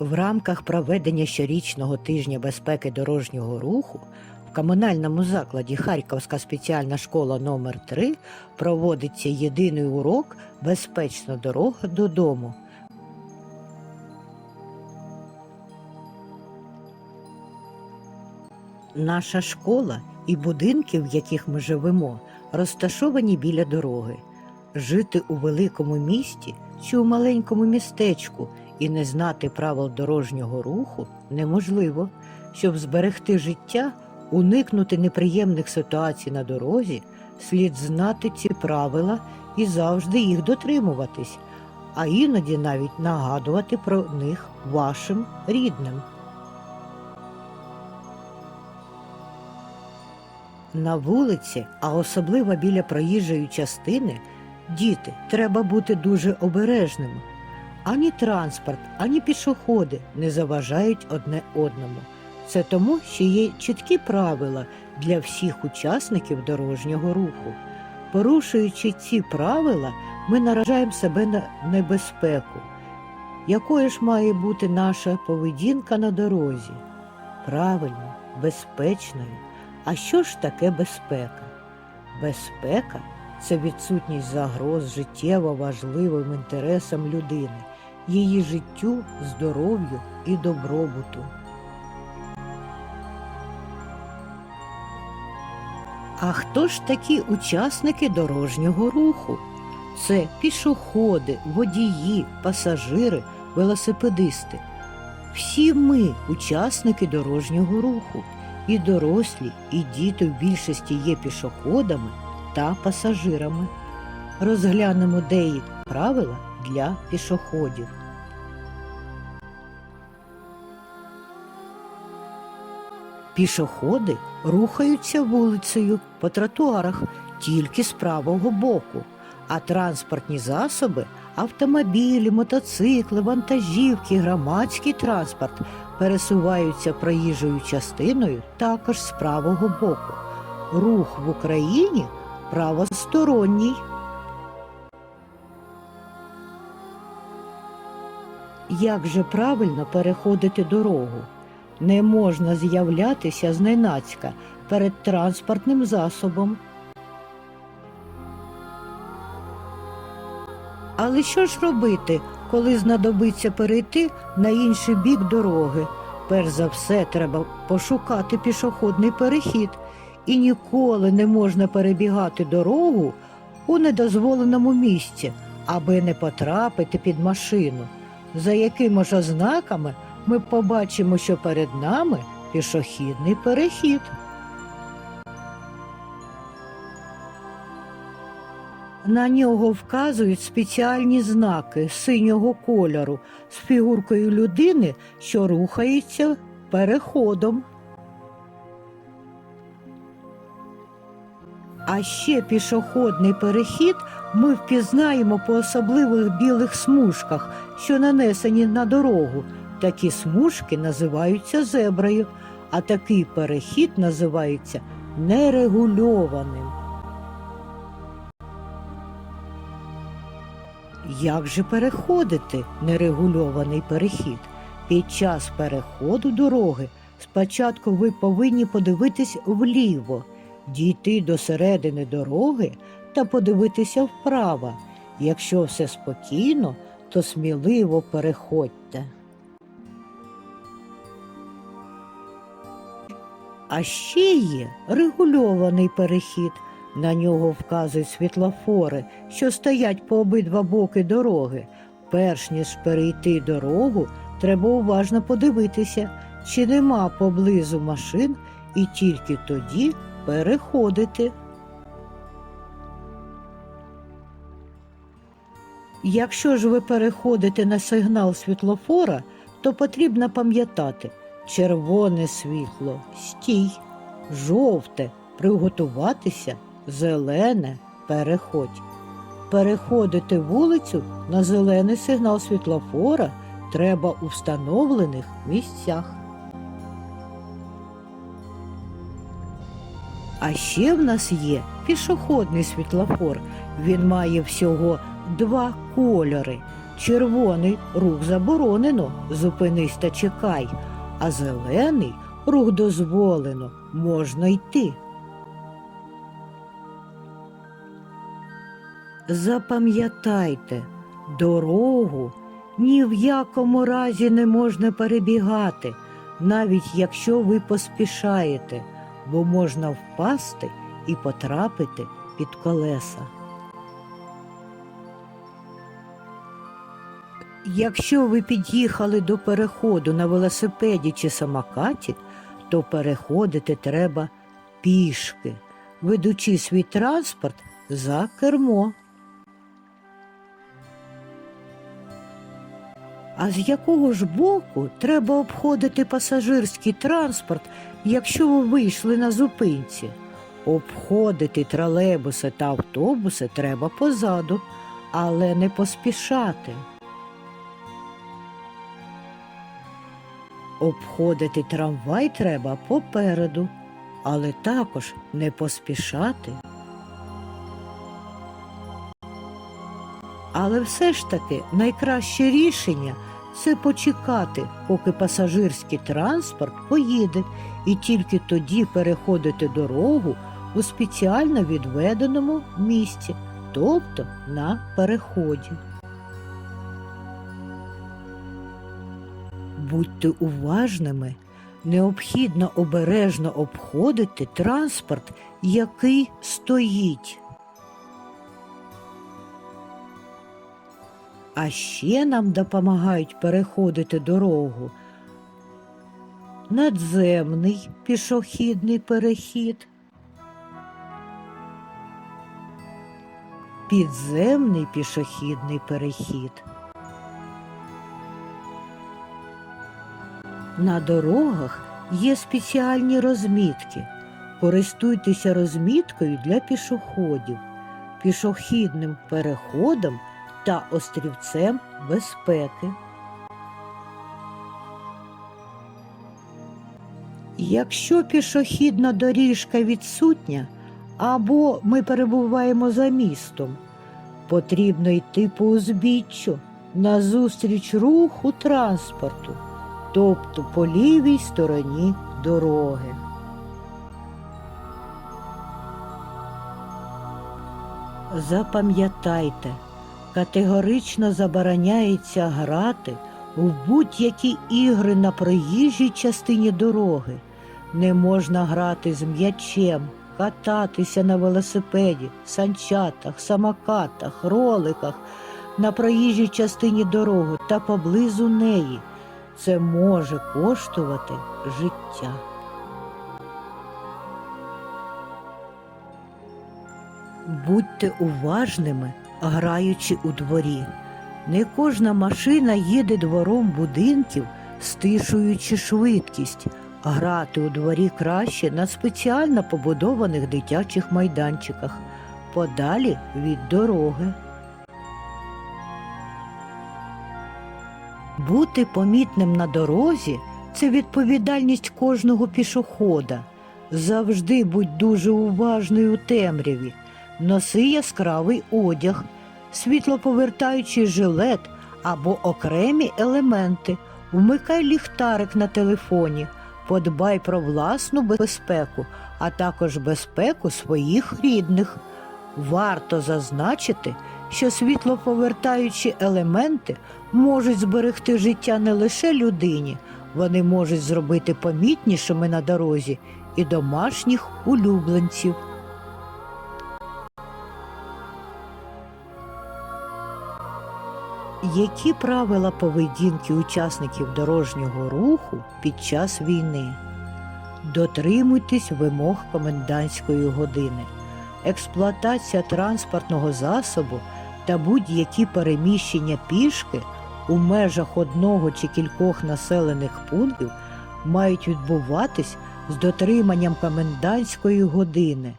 В рамках проведення щорічного тижня безпеки дорожнього руху в комунальному закладі Харківська спеціальна школа номер 3 проводиться єдиний урок Безпечна дорога додому. Наша школа і будинки, в яких ми живемо, розташовані біля дороги. Жити у великому місті чи у маленькому містечку і не знати правил дорожнього руху неможливо. Щоб зберегти життя, уникнути неприємних ситуацій на дорозі, слід знати ці правила і завжди їх дотримуватись, а іноді навіть нагадувати про них вашим рідним. На вулиці, а особливо біля проїжджої частини, діти, треба бути дуже обережними. Ані транспорт, ані пішоходи не заважають одне одному. Це тому, що є чіткі правила для всіх учасників дорожнього руху. Порушуючи ці правила, ми наражаємо себе на небезпеку. Якою ж має бути наша поведінка на дорозі? Правильно, безпечною. А що ж таке безпека? Безпека це відсутність загроз життєво важливим інтересам людини, її життю, здоров'ю і добробуту. А хто ж такі учасники дорожнього руху? Це пішоходи, водії, пасажири, велосипедисти. Всі ми учасники дорожнього руху. І дорослі, і діти в більшості є пішоходами та пасажирами. Розглянемо деякі правила для пішоходів. Пішоходи рухаються вулицею по тротуарах тільки з правого боку, а транспортні засоби автомобілі, мотоцикли, вантажівки, громадський транспорт пересуваються проїжджою частиною також з правого боку. Рух в Україні правосторонній. Як же правильно переходити дорогу? Не можна з'являтися зненацька перед транспортним засобом. Але що ж робити, коли знадобиться перейти на інший бік дороги? Перш за все, треба пошукати пішохідний перехід, і ніколи не можна перебігати дорогу у недозволеному місці, аби не потрапити під машину. За якими ж ознаками ми побачимо, що перед нами пішохідний перехід. На нього вказують спеціальні знаки синього кольору з фігуркою людини, що рухається переходом. А ще пішохідний перехід ми впізнаємо по особливих білих смужках, що нанесені на дорогу. Такі смужки називаються зеброю, а такий перехід називається нерегульованим. Як же переходити нерегульований перехід? Під час переходу дороги спочатку ви повинні подивитись вліво, дійти до середини дороги та подивитися вправо. Якщо все спокійно, то сміливо переходьте. А ще є регульований перехід. На нього вказують світлофори, що стоять по обидва боки дороги. Перш ніж перейти дорогу, треба уважно подивитися, чи нема поблизу машин, і тільки тоді переходити. Якщо ж ви переходите на сигнал світлофора, то потрібно пам'ятати червоне світло стій, жовте приготуватися, зелене переходь. Переходити вулицю на зелений сигнал світлофора треба у встановлених місцях. А ще в нас є пішохідний світлофор. Він має всього два кольори Червоний рух заборонено, зупинись та чекай, а зелений рух дозволено, можна йти. Запам'ятайте, дорогу ні в якому разі не можна перебігати, навіть якщо ви поспішаєте, бо можна впасти і потрапити під колеса. Якщо ви під'їхали до переходу на велосипеді чи самокаті, то переходити треба пішки, ведучи свій транспорт за кермо. А з якого ж боку треба обходити пасажирський транспорт, якщо ви вийшли на зупинці? Обходити тролейбуси та автобуси треба позаду, але не поспішати. Обходити трамвай треба попереду, але також не поспішати. Але все ж таки найкраще рішення це почекати, поки пасажирський транспорт поїде, і тільки тоді переходити дорогу у спеціально відведеному місці, тобто на переході. Будьте уважними, необхідно обережно обходити транспорт, який стоїть. А ще нам допомагають переходити дорогу. Надземний пішохідний перехід, підземний пішохідний перехід. На дорогах є спеціальні розмітки. Користуйтеся розміткою для пішоходів, пішохідним переходом та острівцем безпеки. Якщо пішохідна доріжка відсутня або ми перебуваємо за містом, потрібно йти по узбіччю назустріч руху транспорту, тобто по лівій стороні дороги. Запам'ятайте, категорично забороняється грати в будь-які ігри на проїжджій частині дороги. Не можна грати з м'ячем, кататися на велосипеді, санчатах, самокатах, роликах на проїжджій частині дороги та поблизу неї. Це може коштувати життя. Будьте уважними, граючи у дворі. Не кожна машина їде двором будинків, стишуючи швидкість. Грати у дворі краще на спеціально побудованих дитячих майданчиках, подалі від дороги. Бути помітним на дорозі це відповідальність кожного пішохода. Завжди будь дуже уважною у темряві. Носи яскравий одяг, світлоповертаючий жилет або окремі елементи, вмикай ліхтарик на телефоні, подбай про власну безпеку, а також безпеку своїх рідних. Варто зазначити, що світлоповертаючі елементи можуть зберегти життя не лише людині, вони можуть зробити помітнішими на дорозі і домашніх улюбленців. Які правила поведінки учасників дорожнього руху під час війни? Дотримуйтесь вимог комендантської години. Експлуатація транспортного засобу та будь-які переміщення пішки у межах одного чи кількох населених пунктів мають відбуватись з дотриманням комендантської години.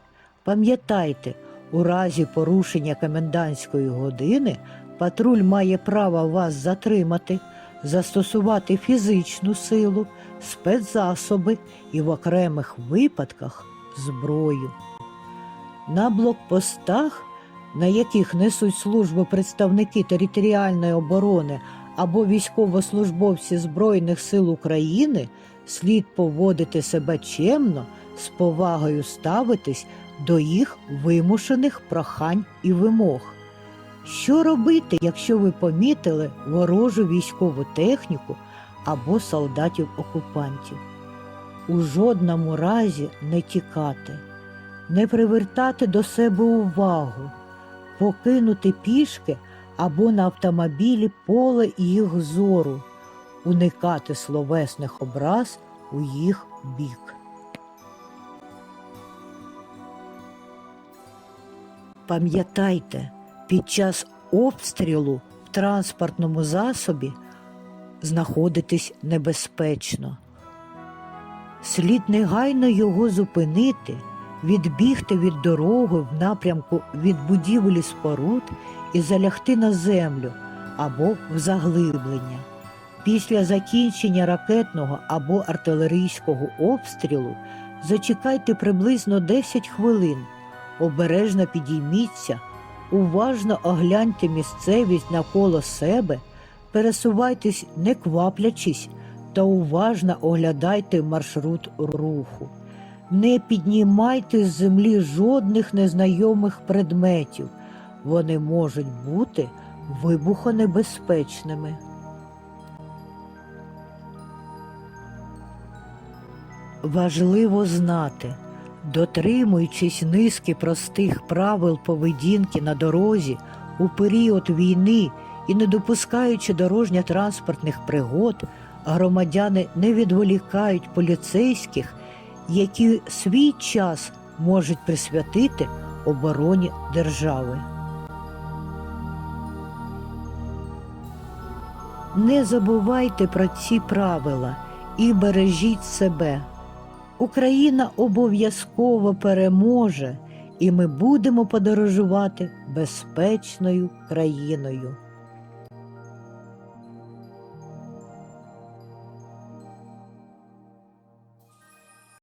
Пам'ятайте, у разі порушення комендантської години патруль має право вас затримати, застосувати фізичну силу, спецзасоби і в окремих випадках зброю. На блокпостах на яких несуть службу представники територіальної оборони або військовослужбовці Збройних сил України, слід поводити себе чемно, з повагою ставитись до їх вимушених прохань і вимог. Що робити, якщо ви помітили ворожу військову техніку або солдатів окупантів? У жодному разі не тікати, не привертати до себе увагу, покинути пішки або на автомобілі поле їх зору, уникати словесних образ у їх бік. Пам'ятайте, під час обстрілу в транспортному засобі знаходитись небезпечно. Слід негайно його зупинити, відбігти від дороги в напрямку від будівлі споруд і залягти на землю або в заглиблення. Після закінчення ракетного або артилерійського обстрілу зачекайте приблизно 10 хвилин, обережно підійміться, уважно огляньте місцевість навколо себе, пересувайтесь не кваплячись та уважно оглядайте маршрут руху. Не піднімайте з землі жодних незнайомих предметів. Вони можуть бути вибухонебезпечними. Важливо знати, дотримуючись низки простих правил поведінки на дорозі у період війни і не допускаючи дорожньо-транспортних пригод, громадяни не відволікають поліцейських, які свій час можуть присвятити обороні держави. Не забувайте про ці правила і бережіть себе. Україна обов'язково переможе, і ми будемо подорожувати безпечною країною.